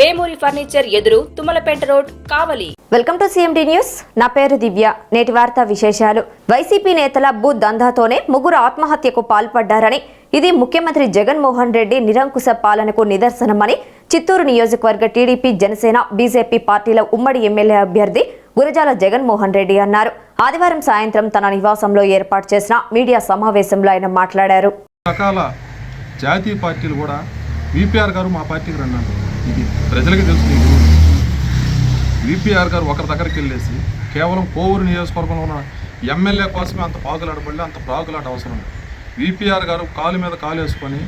Vemuri furniture ఎదురు Tummalapeta road Kavali. Welcome to CMD news నా పేరు దివ్య. నేటి వార్తా విశేషాలు. వైసీపీ నేతల భూ దందాతోనే ముగ్గురు ఆత్మహత్యకు పాల్పడ్డారని ఇది ముఖ్యమంత్రి జగన్మోహన్ రెడ్డి నిరంకుశ పాలనకు నిదర్శనమని చిత్తూరు నియోజకవర్గ టీడీపీ జనసేన బీజేపీ పార్టీల ఉమ్మడి ఎమ్మెల్యే అభ్యర్థి గురజాల జగన్మోహన్ రెడ్డి అన్నారు. ఆదివారం సాయంత్రం తన నివాసంలో ఏర్పాటు చేసిన మీడియా సమావేశంలో ఆయన మాట్లాడారు. రకాల జాతీయ పార్టీలు కూడా విపిఆర్ గారు మా పార్టీకి రండి ఇది ప్రజలకి తెలుసు నీకు విపిఆర్ గారు ఒకరి దగ్గరికి వెళ్ళేసి కేవలం కోవూరు నియోజకవర్గంలో ఉన్న ఎమ్మెల్యే కోసమే అంత పాగులాడబడి అంత పాగులాట అవసరం విపిఆర్ గారు కాలు మీద కాలు వేసుకొని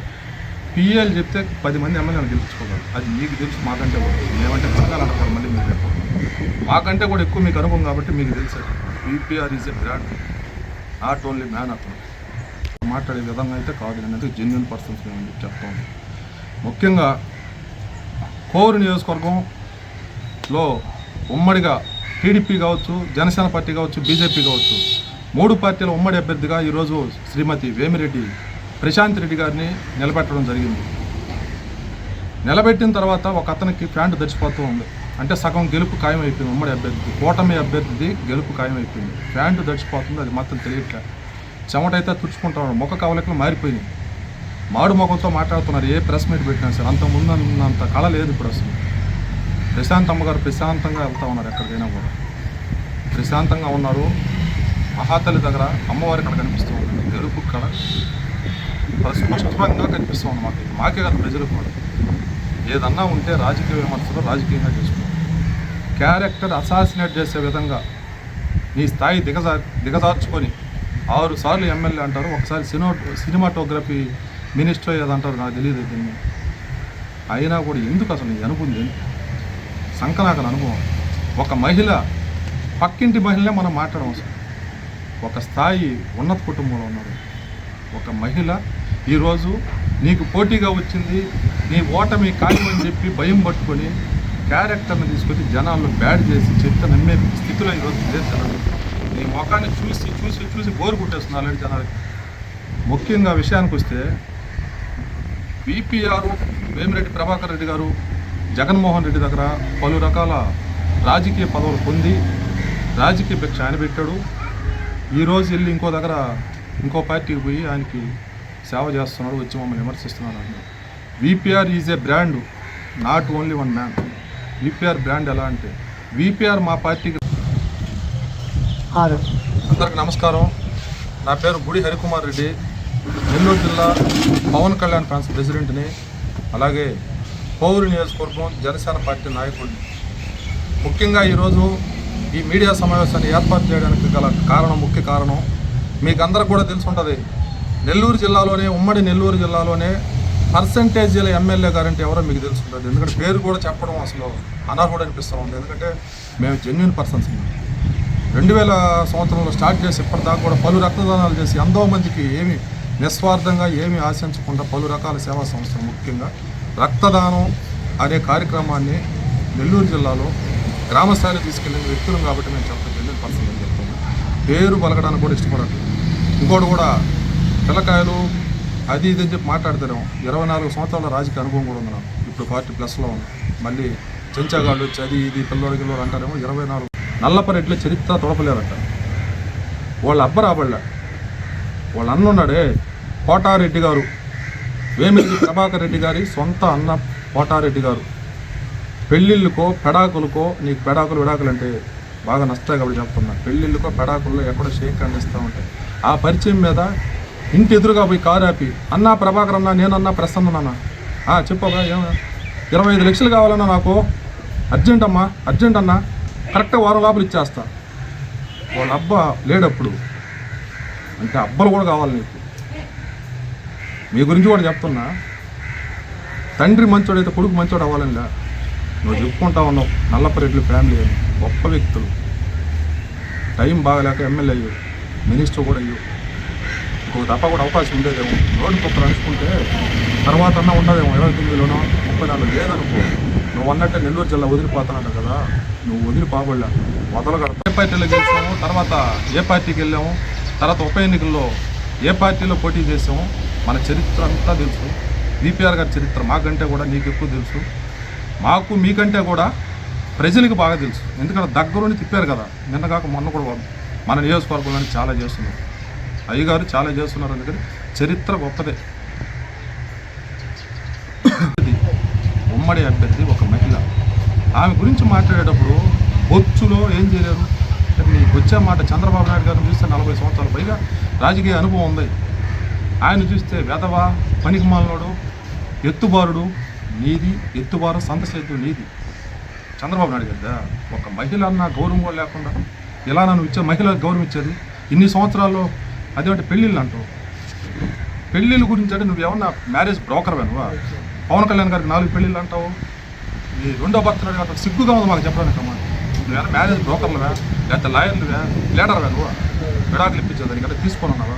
పిఎల్ చెప్తే పది మంది ఎమ్మెల్యేలు గెలుచుకోగలరు అది మీకు తెలుసు మాకంటే కూడా. మేమంటే పథకాలు అంటారు మళ్ళీ మీరు రేపు. మాకంటే కూడా ఎక్కువ మీకు అనుభవం కాబట్టి మీకు తెలుసు VPR is a brand not only man అతను మాట్లాడే విధంగా అయితే కాదు అనేది జెన్యున్ పర్సన్స్ మేము చెప్తాము ముఖ్యంగా కోవూరు నియోజకవర్గంలో ఉమ్మడిగా టీడీపీ కావచ్చు జనసేన పార్టీ కావచ్చు బీజేపీ కావచ్చు మూడు పార్టీల ఉమ్మడి అభ్యర్థిగా ఈరోజు శ్రీమతి వేమిరెడ్డి ప్రశాంత్ రెడ్డి గారిని నిలబెట్టడం జరిగింది. నిలబెట్టిన తర్వాత ఒక అతనికి ప్యాంటు తెచ్చిపోతూ ఉంది. అంటే సగం గెలుపు ఖాయమైపోయింది. ఉమ్మడి అభ్యర్థి కూటమి అభ్యర్థిది గెలుపు ఖాయమైపోయింది. ప్యాంటు తెచ్చిపోతుంది అది మొత్తం తెలియట్లే. చెమటైతే తుడుచుకుంటా ఉన్నాడు. ముఖ కవలికలు మారిపోయింది మాడు ముఖంతో మాట్లాడుతున్నారు ఏ ప్రెస్ మీట్ పెట్టినా సార్. అంత ముందు అంత కళ లేదు ఇప్పుడు అసలు. ప్రశాంత్ అమ్మగారు ప్రశాంతంగా వెళ్తా ఉన్నారు ఎక్కడికైనా కూడా. ప్రశాంతంగా ఉన్నారు. మహాతల్లి దగ్గర అమ్మవారి ఇక్కడ కనిపిస్తూ ఉంది. గెలుపు కళ. స్పష్టంగా కనిపిస్తూ ఉంది మాకు. మాకే కాదు ప్రజలు కూడా. ఏదన్నా ఉంటే రాజకీయ విమర్శలు రాజకీయంగా చేసుకోవాలి క్యారెక్టర్ అసాసినేట్ చేసే విధంగా నీ స్థాయి దిగజా దిగజార్చుకొని ఆరు సార్లు ఎమ్మెల్యే అంటారు. ఒకసారి సినో సినిమాటోగ్రఫీ మినిస్టర్ ఏదంటారు నాకు తెలియదు దీన్ని. అయినా కూడా ఎందుకు అసలు నీ అనుభవం ఏంటి అనుభవం. ఒక మహిళ పక్కింటి మహిళనే మనం మాట్లాడవచ్చు ఒక స్థాయి ఉన్నత కుటుంబంలో ఉన్నారు ఒక మహిళ ఈరోజు నీకు పోటీగా వచ్చింది నీ ఓటమి ఖాయమని చెప్పి భయం పట్టుకొని క్యారెక్టర్ని తీసుకొచ్చి జనాల్లో బ్యాడ్ చేసి చెత్త నమ్మే స్థితిలో ఈరోజు లేదు నీ ముఖాన్ని చూసి చూసి చూసి బోరు కొట్టేస్తున్నారు అలాంటి జనాలకి. ముఖ్యంగా విషయానికి వస్తే విపిఆర్ వేమిరెడ్డి ప్రభాకర్ రెడ్డి గారు జగన్మోహన్ రెడ్డి దగ్గర పలు రకాల రాజకీయ పదవులు పొంది రాజకీయ భిక్ష ఆయన పెట్టాడు. ఈరోజు వెళ్ళి ఇంకో దగ్గర ఇంకో పార్టీకి పోయి ఆయనకి సేవ చేస్తున్నాడు వచ్చి మమ్మల్ని విమర్శిస్తున్నాడు అన్నారు VPR is a brand not only one man. VPR brand ఎలా అంటే విపిఆర్ మా పార్టీకి అందరికి నమస్కారం. నా పేరు గుడి హరికుమార్ రెడ్డి. నెల్లూరు జిల్లా పవన్ కళ్యాణ్ ఫ్యాన్స్ ప్రెసిడెంట్ని అలాగే పౌరు నియోజకవర్గం జనసేన పార్టీ నాయకుడిని. ముఖ్యంగా ఈరోజు ఈ మీడియా సమావేశాన్ని ఏర్పాటు చేయడానికి గల కారణం ముఖ్య కారణం మీకు అందరికి కూడా తెలిసి ఉంటుంది నెల్లూరు జిల్లాలోనే ఉమ్మడి నెల్లూరు జిల్లాలోనే పర్సంటేజీల ఎమ్మెల్యే గారంటే ఎవరో మీకు తెలుసుంటుంది. ఎందుకంటే పేరు కూడా చెప్పడం అసలు అనర్హుడు అనిపిస్తూ ఉంది. ఎందుకంటే మేము జెన్యున్ పర్సన్స్ రెండు వేల సంవత్సరంలో స్టార్ట్ చేసి ఇప్పటిదాకా కూడా పలు రక్తదానాలు చేసి ఎంతో మందికి ఏమి నిస్వార్థంగా ఏమి ఆశించకుండా పలు రకాల సేవా సంస్థలు ముఖ్యంగా రక్తదానం అనే కార్యక్రమాన్ని నెల్లూరు జిల్లాలో గ్రామస్థాయిలో తీసుకెళ్ళిన వ్యక్తులు కాబట్టి మేము చెప్తాం జెన్యున్ పర్సన్ అని పేరు పలకడానికి కూడా ఇష్టపడట్లేదు ఇంకోటి కూడా పిల్లకాయలు అది ఇది అని చెప్పి మాట్లాడతారేమో. ఇరవై నాలుగు సంవత్సరాల రాజకీయ అనుభవం కూడా ఉంది నాకు. ఇప్పుడు ఫార్టీ ప్లస్లో ఉంది. మళ్ళీ చెంచాగాళ్ళు వచ్చి అది ఇది పిల్లోడి గిల్లోడు అంటారేమో. ఇరవై నాలుగు నల్లపరెడ్ల చరిత్ర తొడపలేరంట వాళ్ళ అబ్బ రాబడలే వాళ్ళ అన్న ఉన్నాడే కోటారెడ్డి గారు వేమిరెడ్డి ప్రభాకర్ రెడ్డి గారి సొంత అన్న కోటారెడ్డి గారు. పెళ్ళిళ్ళకో పెడాకులకో నీకు పెడాకులు విడాకులు అంటే బాగా నష్టాయి కాబట్టి చెప్తున్నా. పెళ్ళిళ్ళకో పెడాకుల్లో ఎక్కడో షేక్ అందిస్తూ ఉంటాయి. ఆ పరిచయం మీద ఇంటి ఎదురుగా పోయి కారు ఆపి అన్నా ప్రభాకర్ అన్నా నేనన్నా ప్రసన్ననా చెప్పగా ఏమ ఇరవై ఐదు లక్షలు కావాలన్నా నాకు? అర్జెంట్ అమ్మా అర్జెంట్ అన్నా? కరెక్ట్గా వారం లోపల ఇచ్చేస్తా. వాళ్ళ అబ్బా లేడప్పుడు. అంటే అబ్బలు కూడా కావాలి నీకు. మీ గురించి కూడా చెప్తున్నా. తండ్రి మంచోడైతే కొడుకు మంచోడు అవ్వాలని నువ్వు చెప్పుకుంటా ఉన్నావు. నల్లపరెడ్డి ఫ్యామిలీ అని. గొప్ప వ్యక్తులు. టైం బాగలేక ఎమ్మెల్యే అయ్యావు మినిస్టర్ కూడా అయ్యో. ఇంకో తప్ప కూడా అవకాశం ఉండేదేమో. రోడ్డు ఒక్కరు అనుకుంటే తర్వాత అన్న ఉండదేమో. ఇరవై తొమ్మిదిలోనో ముప్పై నాలుగు లేదనుకో. నువ్వు అన్నట్టే నెల్లూరు జిల్లా వదిలిపోతానంట కదా. నువ్వు వదిలిపోబడలే వదలగడ ఏ పార్టీలో గెలిచాము? తర్వాత ఏ పార్టీకి వెళ్ళాము? తర్వాత ఉప ఎన్నికల్లో ఏ పార్టీలో పోటీ చేసాము? మన చరిత్ర అంతా తెలుసు. బీపీఆర్ గారి చరిత్ర మాకంటే కూడా నీకు ఎక్కువ తెలుసు. మాకు మీకంటే కూడా ప్రజలకు బాగా తెలుసు. ఎందుకంటే దగ్గరుండి తిప్పారు కదా. నిన్న కాక మొన్న కూడా మన నియోజకవర్గంలో చాలా చేస్తున్నారు. అయ్యగారు చాలా చేస్తున్నారు అందుకని చరిత్ర గొప్పదే. ఉమ్మడి అభ్యర్థి ఒక మహిళ. ఆమె గురించి మాట్లాడేటప్పుడు బొచ్చులో ఏం చేయలేరు. మీకు నీకు వచ్చే మాట చంద్రబాబు నాయుడు గారిని చూస్తే నలభై సంవత్సరాలు పైగా రాజకీయ అనుభవం ఉంది. ఆయన చూస్తే వెధవ పనికిమాలనోడు ఎత్తుబారుడు నీది ఎత్తుబారు సంతసేతు నీది. చంద్రబాబు నాయుడు కదా ఒక మహిళ అన్న గౌరవం కూడా లేకుండా ఇలా నన్ను ఇచ్చే మహిళలకు గౌరవం ఇచ్చేది ఇన్ని సంవత్సరాల్లో అదేమంటే పెళ్ళిళ్ళు అంటావు? పెళ్ళిళ్ళ గురించి అంటే నువ్వు ఏమన్నా మ్యారేజ్ బ్రోకర్ నువ్వా పవన్ కళ్యాణ్ గారికి నాలుగు పెళ్ళిళ్ళు అంటావు? ఈ రెండో భర్త కాబట్టి సిగ్గుగా ఉంది మాకు చెప్పడానికి అమ్మా. నువ్వేనా మ్యారేజ్ బ్రోకర్లువా లేకపోతే లాయర్లువా లీడర్వా నువ్వు విడాకులు ఇప్పించేదానికి అంటే తీసుకొని ఉన్నావా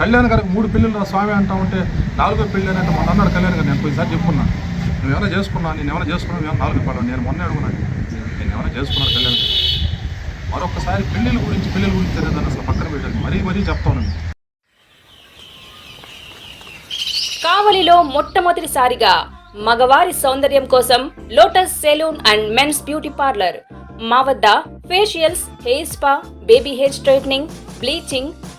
కళ్యాణ్ గారికి మూడు పెళ్ళిళ్ళు రా స్వామి అంటా ఉంటే నాలుగో పెళ్ళి అంటే మొన్న అన్నాడు కళ్యాణ్ గారు నేను పోయిసారి చెప్పుకున్నా. నువ్వేమైనా చేసుకున్నా నేను ఏమైనా చేసుకున్నావు? ఏమైనా నాలుగు పడాలి నేను మొన్న అడుగున్నాను నేను ఏమైనా చేసుకున్నాను కళ్యాణ్ గారు? మరొకసారి పెళ్ళిళ్ళ గురించి పెళ్ళిళ్ళ గురించి తెలియదని అసలు పక్కన పెట్టాను మరీ మరీ చెప్తాను కావలిలో మొట్టమొదటిసారిగా మగవారి సౌందర్యం కోసం lotus salon and men's beauty parlour మా వద్ద facials hair spa baby hair straightening bleaching